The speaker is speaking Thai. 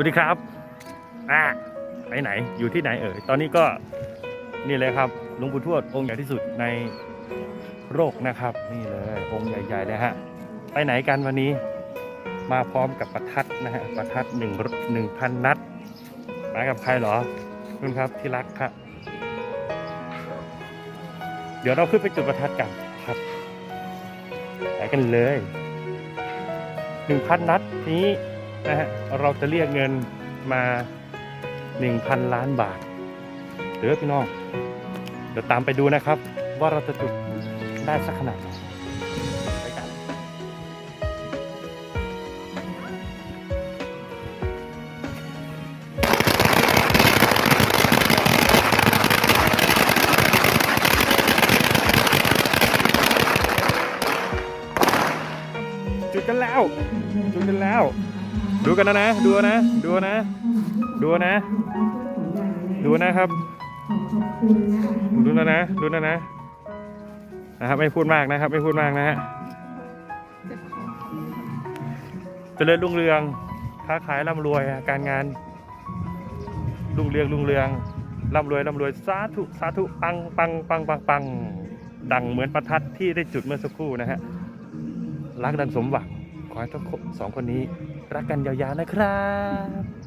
วัสดีครับอ่าไปไหนอยู่ที่ไหนเอ่ยตอนนี้ก็นี่เลยครับหลวงปู่ทวดองค์ใหญ่ที่สุดในโลกนะครับ นี่เลยองค์ใหญ่ๆเลยฮะไปไหนกันวันนี้ มาพร้อมกับประทัดนะฮะประทัดหนึ่งหนึ่งพันนัดมากับใครเหรอคุณครับที่รักครับเดี๋ยวเราขึ้นไปจุดประทัดกันครับไปกันเลยหนึ่งพันนัดนี้ นะฮะเราจะเรียกเงินมาหนึ่งพันล้านบาทเดี๋ยวพี่น้อง เดี๋ยวตามไปดูนะครับ ว่าเราจะจุดได้สักขนาดไหนจุดกันแล้ว จุดกันแล้ว ดูกันนะนะ ดูนะ ดูนะ ดูนะ ดูนะครับ ดูนะนะ ดูนะนะ นะครับไม่พูดมากนะครับ ไม่พูดมากนะฮะเจริญรุ่งเรือง ค้าขายร่ำรวยการงานรุ่งเรืองรุ่งเรืองร่ำรวยร่ำรวยสาธุสาธุปังปังปังปังปังดังเหมือนประทัดที่ได้จุดเมื่อสักครู่นะฮะรักดันสมหวังขอให้ทั้งสองคนนี้ รักกันยาวๆนะครับ